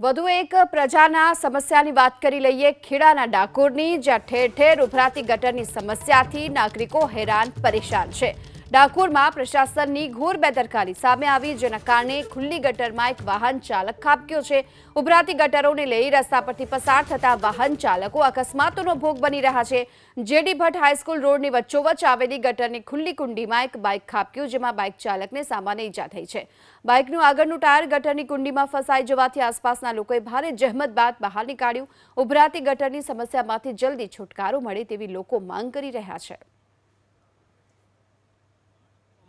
વધુ એક પ્રજાના સમસ્યાની વાત કરી લઈએ. ખેડાના ડાકોરની, જ્યાં ઠેર ઠેર ઉભરાતી ગટરની સમસ્યાથી નાગરિકો હેરાન પરેશાન છે. ડાકોરમાં પ્રશાસનની ઘોર બેદરકારી સામે આવી, જેના કારણે ખુલ્લી ગટરમાં એક વાહન ચાલક ખાબક્યો છે. ઉભરાતી ગટરોને લઈ રસ્તા પરથી પસાર થતા વાહન ચાલકો અકસ્માતોનો ભોગ બની રહ્યા છે. જેડી ભટ્ટ હાઈસ્કૂલ રોડની વચ્ચોવચ્ચ આવેલી ગટરની ખુલ્લી કુંડીમાં એક બાઇક ખાબક્યું, જેમાં બાઇક ચાલકને સામાન્ય ઈજા થઈ છે. બાઇકનું આગળનું ટાયર ગટરની કુંડીમાં ફસાઈ જવાથી આસપાસના લોકોએ ભારે જહેમત બાદ બહાર નીકાળ્યું. ઉભરાતી ગટરની સમસ્યામાંથી જલ્દી છુટકારો મળે તેવી લોકો માંગ કરી રહ્યા છે.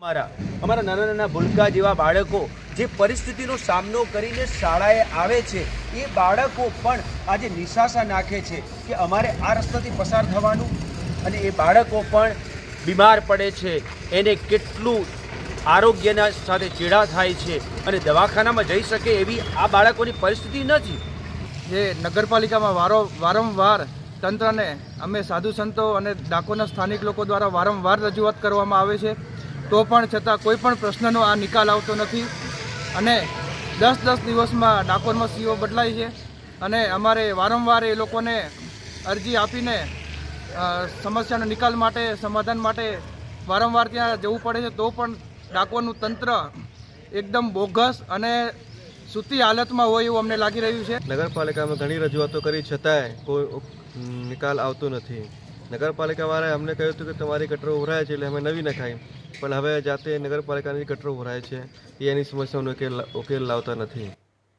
અમારા અમારા નાના નાના ભૂલકા જેવા બાળકો જે પરિસ્થિતિનો સામનો કરીને શાળાએ આવે છે, એ બાળકો પણ આજે નિશાસા નાખે છે કે અમારે આ રસ્તાથી પસાર થવાનું અને એ બાળકો પણ બીમાર પડે છે. એને કેટલું આરોગ્યના સાથે ચેડા થાય છે અને દવાખાનામાં જઈ શકે એવી આ બાળકોની પરિસ્થિતિ નથી. જે નગરપાલિકામાં વારો, વારંવાર તંત્રને, અમે સાધુ સંતો અને ડાકોરના સ્થાનિક લોકો દ્વારા વારંવાર રજૂઆત કરવામાં આવે છે. તો પણ છતાં કોઈ પણ પ્રશ્નનો આ નિકાલ આવતો નથી. અને દસ દસ દિવસમાં ડાકોરમાં સીઓ બદલાય છે અને અમારે વારંવાર એ લોકોને અરજી આપીને સમસ્યાનો નિકાલ માટે, સમાધાન માટે વારંવાર ત્યાં જવું પડે છે. તો પણ ડાકોરનું તંત્ર એકદમ બોગસ અને સૂતી હાલતમાં હોય એવું અમને લાગી રહ્યું છે. નગરપાલિકામાં ઘણી રજૂઆતો કરી, છતાંય કોઈ નિકાલ આવતો નથી. નગરપાલિકાવાળાએ અમને કહ્યું હતું કે તમારી ગટરો ઉભરાય છે એટલે અમે નવી નખાઈ. પણ હવે જાતે નગરપાલિકાની ગટરો ઉભરાય છે એ એની સમસ્યાનો ઉકેલ ઉકેલ લાવતા નથી.